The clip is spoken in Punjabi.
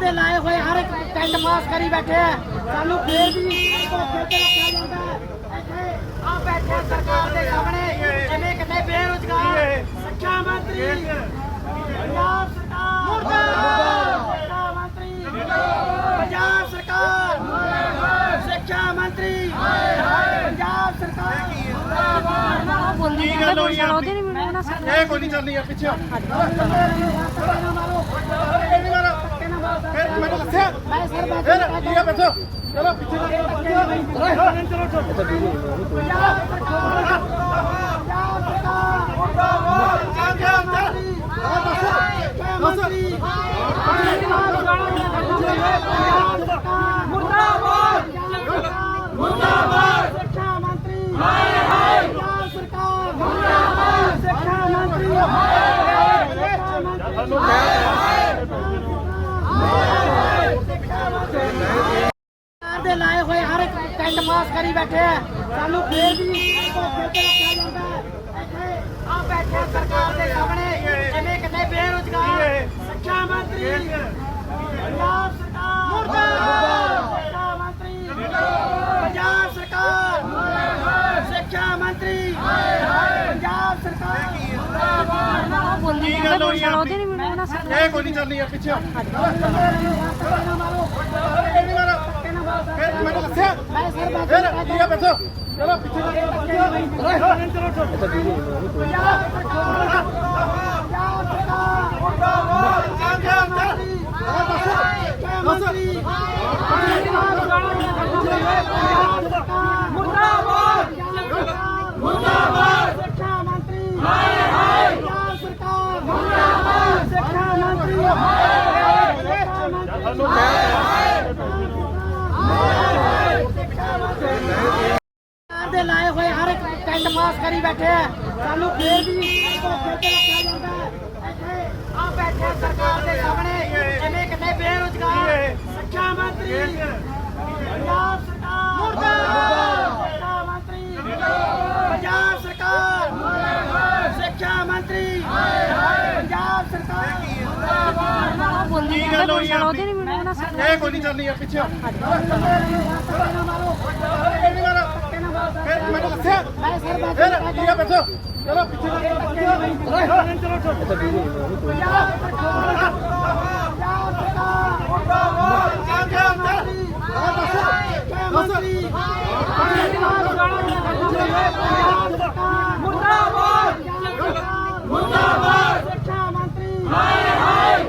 ਦੇ ਲਾਏ ਹੋਏ ਹਰ ਇੱਕ ਟੈਂਟ ਪਾਸ ਕਰੀ ਬੈਠੇ ਆ। ਸਾਨੂੰ ਫੇਰ ਵੀ ਧੋਖੇ ਤੇ ਰੱਖਿਆ ਜਾਂਦਾ ਹੈ। ਇੱਥੇ ਆ ਬੈਠੇ ਆ ਸਰਕਾਰ ਦੇ ਸਾਹਮਣੇ ਜਿਵੇਂ ਕਿਤੇ ਬੇਰੁਜ਼ਗਾਰ ਸਿੱਖਿਆ ਮੰਤਰੀ ਪੰਜਾਬ ਸਰਕਾਰ ਮੁਰਦਾਬਾਦ। ਸਿੱਖਿਆ ਮੰਤਰੀ ਪੰਜਾਬ ਸਰਕਾਰ ਸਿੱਖਿਆ ਮੰਤਰੀ ਪੰਜਾਬ ਸਰਕਾਰ। ਬੋਲਦੀ ਕੀ ਗੱਲ ਹੋਈ ਆ? ਉਹਦੇ ਨਹੀਂ ਸਕਦਾ ਇਹ ਕੋਈ ਨਹੀਂ ਚੱਲਣੀ ਆ ਪਿੱਛੇ ਦੱਸਿਆ ਮੈਂ ਸਰ ਮੈਂ ਫਿਰ ਆ ਬੈਠੋ। ਚਲੋ ਪਿੱਛੇ ਚਲੋ। ਮੁਰਦਾਬਾਦ ਮੁਰਦਾਬਾਦ ਸਿੱਖਿਆ ਮੰਤਰੀ ਹਾਏ ਹਾਏ ਪੰਜਾਬ ਸਰਕਾਰ ਮੁਰਦਾਬਾਦ ਸਿੱਖਿਆ ਮੰਤਰੀ ਹਾਏ ਹਾਏ ਸਿੱਖਿਆ ਮੰਤਰੀ ਸਰਕਾਰ ਦੇ ਲਾਏ ਹੋਏ ਹਰ ਇੱਕ ਟੈਂਟ ਪਾਸ ਕਰੀ ਬੈਠੇ ਆ। ਸਾਨੂੰ ਫੇਰ ਵੀ ਧੋਖੇ ਤੇ ਰੱਖਿਆ ਜਾਂਦਾ। ਹੈ ਇੱਥੇ ਆ ਬੈਠੇ ਸਰਕਾਰ ਦੇ ਸਾਹਮਣੇ। ਜਿਵੇਂ ਕਿਤੇ ਬੇਰੁਜ਼ਗਾਰ। ਸਿੱਖਿਆ ਮੰਤਰੀ। ਪੰਜਾਬ ਸਰਕਾਰ। ਮੁਰਦਾਬਾਦ ਸਿੱਖਿਆ ਮੰਤਰੀ। ਪੰਜਾਬ ਸਰਕਾਰ। ਸਿੱਖਿਆ ਮੰਤਰੀ। ਪੰਜਾਬ ਸਰਕਾਰ। ਬੋਲਦੀ ਕੀ ਗੱਲ ਹੋਈ ਆ? ਉਹਦੇ ਨਹੀਂ ਨਾ ਸਕਦਾ ਇਹ ਕੋਈ ਨਹੀਂ ਚੱਲਣੀ ਆ ਪਿੱਛੇ ਫਿਰ ਮੈਨੂੰ ਦੱਸਿਆ। ਮੈਂ ਸਰ ਮੈਂ ਫਿਰ ਕੀ। ਆ ਬੈਠੋ ਚਲੋ ਪਿੱਛੇ ਮੁਰਦਾਬਾਦ ਸਿੱਖਿਆ ਮੰਤਰੀ ਹਾਏ ਹਾਏ ਪੰਜਾਬ ਸਰਕਾਰ ਮੁਰਦਾਬਾਦ ਸਿੱਖਿਆ ਮੰਤਰੀ ਹਾਏ ਹਾਏ ਸਿੱਖਿਆ ਮੰਤਰੀ ਸਰਕਾਰ ਦੇ ਲਾਏ ਹੋਏ ਹਰ ਇੱਕ ਟੈਂਟ ਪਾਸ ਕਰੀ ਬੈਠੇ ਆ। ਸਾਨੂੰ ਫੇਰ ਵੀ ਧੋਖੇ ਤੇ ਰੱਖਿਆ ਜਾਂਦਾ ਹੈ। ਇੱਥੇ ਆ ਬੈਠੇ ਸਰਕਾਰ ਦੇ ਸਾਹਮਣੇ। ਜਿਵੇਂ ਕਿਤੇ ਬੇਰੁਜ਼ਗਾਰ। ਸਿੱਖਿਆ ਮੰਤਰੀ। ਪੰਜਾਬ ਸਰਕਾਰ। ਮੁਰਦਾਬਾਦ ਸਿੱਖਿਆ ਮੰਤਰੀ। ਪੰਜਾਬ ਸਰਕਾਰ। ਸਿੱਖਿਆ ਮੰਤਰੀ। ਪੰਜਾਬ ਸਰਕਾਰ। ਬੋਲਦੀ ਕੀ ਗੱਲ ਹੋਈ ਆ? ਇਹ ਨਹੀਂ ਚੱਲਣੀ ਆ ਪਿੱਛੇ ਫਿਰ ਮੈਨੂੰ ਦੱਸਿਆ ਮੈਂ ਬੈਠੋ ਚਲੋ ਪਿੱਛੇ ਸਰਕਾਰ ਮੰਤਰੀ ਹਾਏ ਹਾਏ